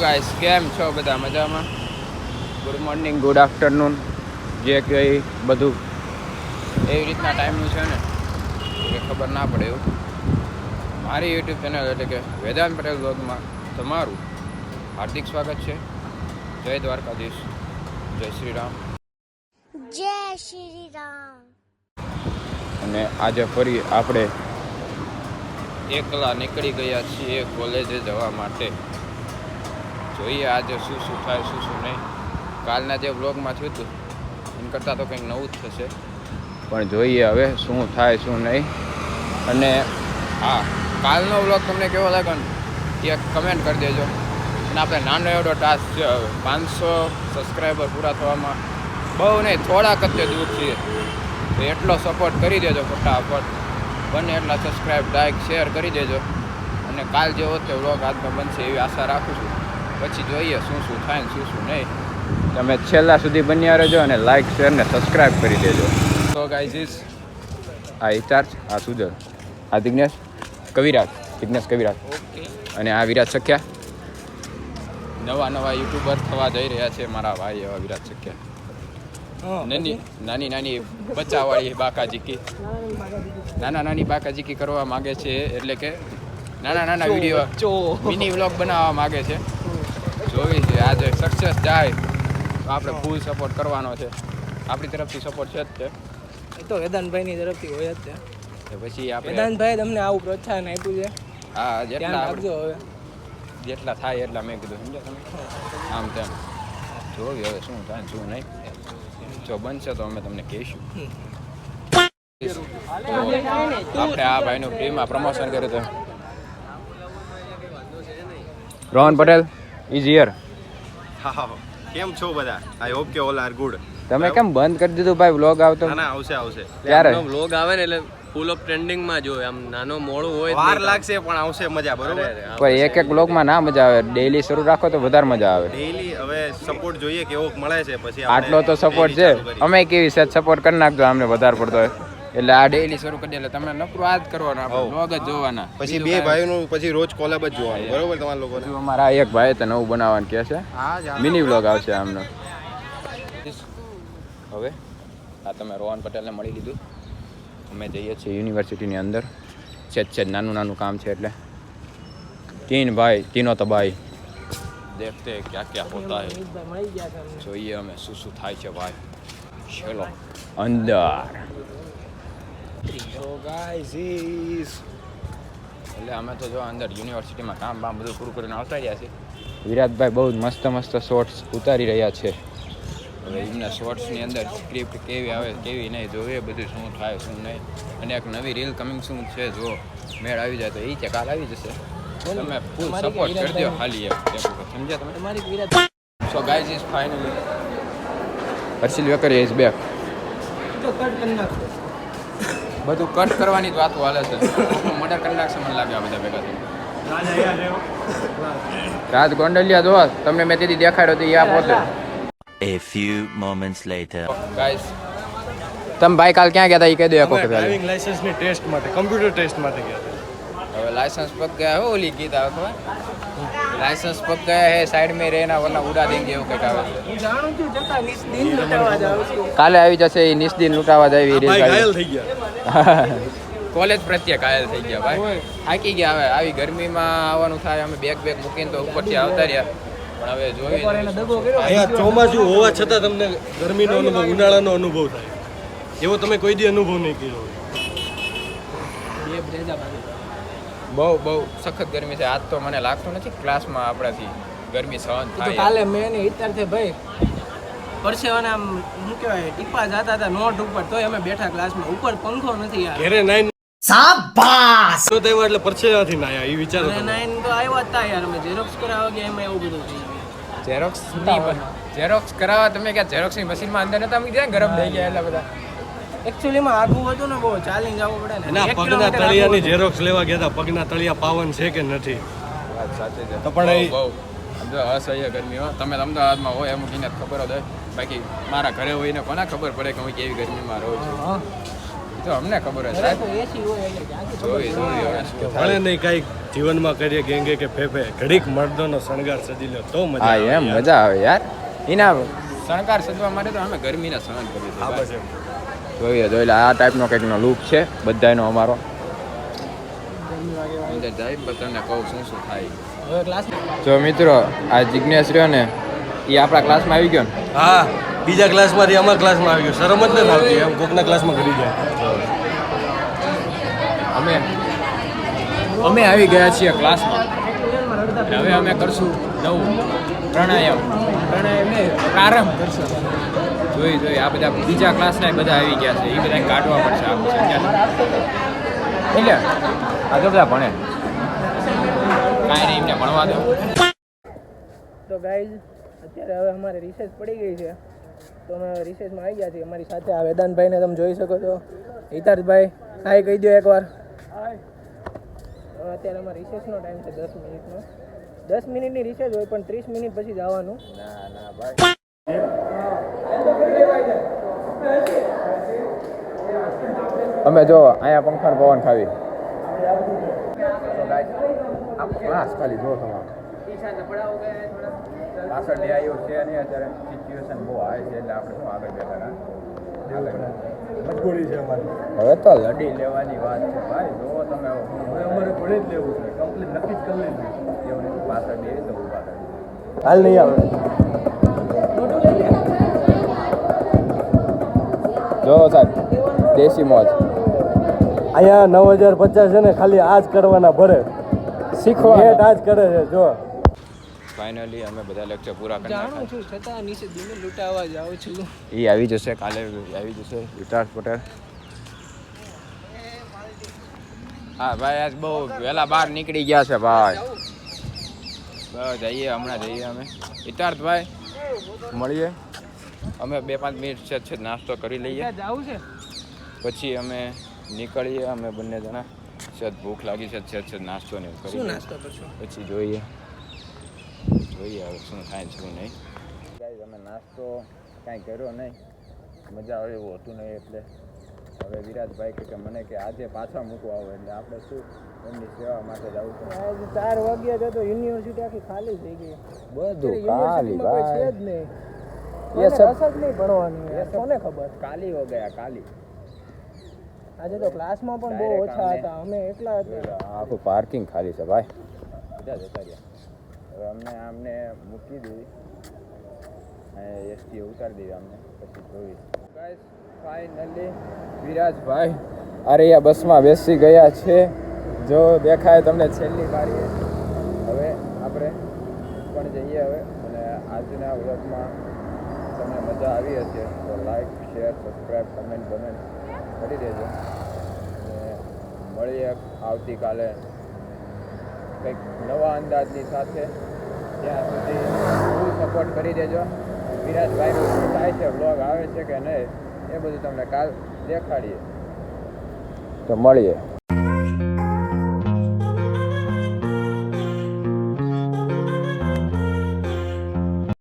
Guys કેમ છો બધા મજામાં? ગુડ મોર્નિંગ ગુડ આફ્ટરનૂન જે કંઈ બધું એવી રીતના ટાઈમનું છે ને, એ ખબર ના પડે એવું. મારી યુટ્યુબ ચેનલ એટલે કે વેદાંત પટેલ બ્લોગમાં તમારું હાર્દિક સ્વાગત છે. જય દ્વારકાધીશ. જય શ્રી રામ જય શ્રી રામ અને આજે ફરી આપણે એકલા નીકળી ગયા છીએ કોલેજે જવા માટે. જોઈએ આજે શું શું થાય શું શું નહીં. કાલના જે બ્લોગમાં થયું હતું એમ કરતાં તો કંઈક નવું જ થશે. પણ જોઈએ હવે શું થાય શું નહીં. અને હા કાલનો બ્લોગ તમને કેવો લાગ્યો? ને એ કમેન્ટ કરી દેજો. અને આપણે નાનો એવડો ટાસ્ક છે પાંચસો સબસ્ક્રાઈબર પૂરા થવામાં. બહુ નહીં થોડાક જ દૂર છીએ. તો એટલો સપોર્ટ કરી દેજો ફટાફટ. બને એટલા સબસ્ક્રાઈબ લાઈક શેર કરી દેજો. અને કાલ જેવો તે વ્લોગ આજનો બનશે એવી આશા રાખું છું. પછી જોઈએ શું શું થાય ને શું શું નહીં. તમે છેલ્લા સુધી બન્યા રહેજો અને લાઈક શેર ને સબસ્ક્રાઈબ કરી દેજો. તો ગાઈઝીસ આ ઇચાર્જ આ સુજલ આ જિગ્નેશ કવિરાજ. જિગ્નેશ કવિરાજ. અને આ વિરાજ સખ્યા? નવા નવા યુટ્યુબર થવા જઈ રહ્યા છે મારા ભાઈ એવા વિરાટ સખ્યા નાની નાની નાની બચ્ચાવાળી બાકાજીકી. નાના નાની બાકાજીકી કરવા માગે છે એટલે કે નાના નાના વીડિયો મિની વ્લોગ બનાવવા માગે છે. જોવી છે આજે સક્સેસ જાય. તો આપણે ફૂલ સપોર્ટ કરવાનો છે. આપણી તરફથી સપોર્ટ છે જ છે એ તો વેદાંતભાઈની તરફથી હોય જ છે પછી આપણે વેદાંતભાઈ તમને આવું પ્રોત્સાહન આપ્યું છે. હા જેટલા આપજો હવે. જેટલા થાય એટલા મેં કીધું સમજ્યા તમે? આમ તેમ. જોવી હવે શું થાય શું નહીં. જો બનશે તો અમે તમને કહીશું. આપણે આ ભાઈનું ફ્રીમાં પ્રમોશન કર્યું હતું. Rohan Patel is here. કેમ છો બધા? આઈ હોપ કે ઓલ આર ગુડ તમે કેમ બંધ કરી દીધું ભાઈ વ્લોગ આવતો? ના ના આવશે આવશે. ત્યારે વ્લોગ આવે ને એટલે ફૂલ ઓફ ટ્રેન્ડિંગમાં જો આમ નાનો મોડું હોય વાર લાગશે પણ આવશે મજા બરોબર? પણ એક એક વ્લોગમાં ના મજા આવે. ડેઈલી શરૂ રાખો તો વધારે મજા આવે. ડેઈલી હવે સપોર્ટ જોઈએ કેવો મળે છે પછી આટલો તો સપોર્ટ છે. અમે કેવી છે સપોર્ટ કરી નાખજો અમને વધારે પડતો હોય. એટલે આ ડેઈલી શરૂ કરી દે એટલે તમે નકરું આ જ કરવાના આપણે હઉ. જ જોવાના. પછી બે ભાઈનું પછી રોજ કોલેબ જ જોવાનું બરોબર તમારા હજુ અમારા એક ભાઈ તો નવું બનાવવાનું કહે છે. મિની બ્લોગ આવશે આમનો. હવે આ તમે રોહન પટેલને મળી લીધું. અમે જઈએ છીએ યુનિવર્સિટીની અંદર. છે છે નાનું નાનું કામ છે એટલે. તીન ભાઈ તીનો તબાઈ દેખતે ક્યાં ક્યાં હોતા હૈ. જોઈએ અમે શું શું થાય છે ભાઈ. ચલો. અંદર. એટલે અમે તો જો અંદર યુનિવર્સિટીમાં કામ બામ બધું પૂરું કરીને આવતા રહ્યા છીએ. વિરાટભાઈ બહુ મસ્ત મસ્ત શોર્ટ્સ ઉતારી રહ્યા છે. હવે એમના શોર્ટ્સની અંદર સ્ક્રિપ્ટ કેવી આવે કેવી નહીં જોઈએ બધું શું થાય શું નહીં. અને એક નવી રીલ કમિંગ શું છે જો મેળ આવી જાય તો એ છે કાલ આવી જશે. તમે ફૂલ સપોર્ટ કરી દો ખાલી એક. સમજ્યા તમે? તમારી so guys is finally Harshil Vekar is back બધું કટ કરવાની જ વાતો હાલે છે. મોટા કલાક સમય લાગે આ બધા ભેગા થઈને. રાજ ગોંડલિયા જોવા તમને મેં તેથી દેખાડ્યો હતી એ આ પોતે. A few moments later. Guys, તમે ભાઈ કાલ ક્યાં ગયા હતા એ કહી દો એક વખત ડ્રાઇવિંગ લાઇસન્સની ટેસ્ટ માટે કમ્પ્યુટર ટેસ્ટ માટે ગયા હતા હવે લાઇસન્સ પક ગયા હો ઓલી ગીતા ખબર? લાઇસન્સ પક ગયા હે સાઈડ મે રહેના વરના ઉડા દેંગે એવું કંઈક આવે. હું જાણું છું જતા નિસ્દિન લૂટાવા જાવ કાલે આવી જશે એ નિસ્દિન લૂટાવા જાય એ રીલ ઘાયલ થઈ ગયા. કોલેજ પ્રત્યે ઘાયલ થઈ ગયા ભાઈ. થાકી ગયા હવે. આવી ગરમીમાં આવવાનું થાય અમે બેગ બેગ મૂકીને તો ઉપરથી આવતા રહ્યા. પણ હવે અહીંયા ચોમાસું હોવા છતાં તમને ગરમીનો અનુભવ ઉનાળાનો અનુભવ થાય. એવો તમે કોઈ દી અનુભવ નહીં કર્યો બહુ બહુ સખત ગરમી છે. આજ તો મને લાગતું નથી ક્લાસમાં આપણાથી ગરમી સહન થાય. કાલે મેં એને વિચાર ભાઈ. પરસેવાના આમ શું કહેવાય ટીપા જતા હતા નોટ ઉપર તોય અમે બેઠા ક્લાસમાં. ઉપર પંખો નથી યાર. ઘેરે નાઈન સાબાસ તો તેવા એટલે પરસેવાથી ના આયા એ વિચાર નાઈન તો આવ્યા જ હતા યાર અમે. ઝેરોક્સ કરાવવા ગયા એમાં એવું બધું. થઈ ગયું ઝેરોક્સ ઝેરોક્સ કરાવવા તમે ક્યાં ઝેરોક્સની મશીનમાં અંદર નતા મૂકી દીધા ગરમ થઈ ગયા એટલા બધા. એકચ્યુઅલીમાં આગું હતું ને બહુ ચાલી જવું પડે ને. એના પગના તળિયાની ઝેરોક્સ લેવા ગયા હતા પગના તળિયા પાવન છે કે નથી? વાત સાચી છે. તો પણ એ- અસહ્ય ગરમી હોય તમે અમદાવાદમાં હોય એમ કહીને ખબર હોય. બાકી મારા ઘરે હોય ને કોને ખબર પડે કે હું કેવી ગરમીમાં રહું છું? તો અમને ખબર ભલે થાય. નહીં કાંઈક જીવનમાં કરીએ ગેંગે કે ફેફે ઘડીક મર્દોનો શણગાર સજી લો તો મજા હા આવે એમ મજા આવે યાર. એના શણગાર સજવા માટે તો અમે ગરમીને સહન જોઈએ જોઈ લે આ ટાઈપનો કંઈકનો લુક છે બધાયનો અમારો. અંદર જાય પણ તમને કહું શું શું થાય. જો મિત્રો આ જિજ્ઞેશ રહ્યો ને એ આપણા ક્લાસમાં આવી ગયો ને? હા બીજા ક્લાસમાંથી અમારા ક્લાસમાં આવી ગયો. શરમ જ નથી આવતી એમ કોકના ક્લાસમાં કરી જાય અમે અમે આવી ગયા છીએ ક્લાસમાં હવે અમે કરશું નવું પ્રાણાયામ. પ્રાણાયામ પ્રારંભ કરશું. જોઈ જોઈ, આ બધા બીજા ક્લાસના બધા આવી ગયા છે. એ બધા કાઢવા પડશે આપણે એટલે આ તો બધા ભણે. કાંઈ નહીં, એમને ભણવા દો. તો ગાઈઝ અત્યારે હવે અમારે રિસેસ પડી ગઈ છે. તો અમે રિસેસમાં આવી ગયા છીએ. અમારી સાથે આ વેદાંતભાઈને તમે જોઈ શકો છો. હિતાર્થભાઈ હાય કહી દો એકવાર. અત્યારે અમારે રિસેસનો ટાઈમ છે દસ મિનિટનો. દસ મિનિટની રિસેસ હોય પણ ત્રીસ મિનિટ પછી જવાનું ના ના ભાઈ. અમે જો અહીંયા પંખા પવન ખાવી. ક્લાસ ખાલી જો તમારે. પાછળ ડે આવ્યો છે અને અત્યારે સિચ્યુએશન બહુ આવે છે એટલે આપણે શું આગળ બેઠા હતા છે અમારી. હવે તો લડી લેવાની વાત છે ભાઈ. જો તમે હવે. અમારે ભણી જ લેવું છે. કમ્પ્લીટ નક્કી જ કરી લેવું એવું પાછળ બે તો કરી હાલ નહીં આવે. જો સાહેબ દેશી મોજ. અહીંયા નવ હજાર પચાસ છે ને ખાલી આજ કરવાના ભરે. શીખવા આજ આ જ કરે છે જો ફાઇનલી અમે બધા લેક્ચર પૂરા કરી જાણું નાખ્યા. છું છતાં નીચે દિને લૂંટાવા જાઉં છું. એ આવી જશે કાલે આવી જશે વિકાસ પટેલ. હા ભાઈ આજ બહુ વહેલા બહાર નીકળી ગયા છે ભાઈ. બસ જઈએ હમણાં જઈએ અમે. હિતાર્થભાઈ મળીએ. અમે બે પાંચ મિનિટ છે નાસ્તો કરી લઈએ. જવું છે? પછી અમે નીકળીએ અમે બંને જણા. છે ભૂખ લાગી છે છે છે નાસ્તો ને કરી નાસ્તો પછી જોઈએ. જોઈએ હવે શું થાય શું નહીં. ગાઈઝ અમે નાસ્તો કાંઈ કર્યો નહીં. મજા આવે એવું હતું નહીં એટલે. હવે વિરાજભાઈ કે મને કે આજે પાછા મૂકવા આવે એટલે આપણે શું એમની સેવા માટે જવું પડે. આજે ચાર વાગ્યા છે તો યુનિવર્સિટી આખી ખાલી થઈ ગઈ. બધું ખાલી ભાઈ છે જ નહીં. એ રસ નહીં ભણવાની કોને ખબર? કાલી હો ગયા કાલી. આજે તો ક્લાસમાં પણ બહુ ઓછા હતા. અમે એકલા હતા. આખું પાર્કિંગ ખાલી છે ભાઈ. બધા જતા રહ્યા. હવે અમને આમને મૂકી દીધી. અને એસટી ઉતારી દીધી અમને. પછી જોઈ ગાઈસ ફાઇનલી વિરાજભાઈ અરે બસમાં બેસી ગયા છે. જો દેખાય તમને છેલ્લી બારીએ હવે આપણે પણ જઈએ હવે. અને આજના વ્લોગમાં તમને મજા આવી હશે. તો like share subscribe comment comment કરી દેજો. અને મળીએ આવતીકાલે. કંઈક નવા અંદાજની સાથે ત્યાં સુધી ફૂલ સપોર્ટ કરી દેજો. વિરાજભાઈનું થાય છે વ્લોગ આવે છે કે નહીં, એ બધું તમને કાલ દેખાડીએ. તો મળીએ.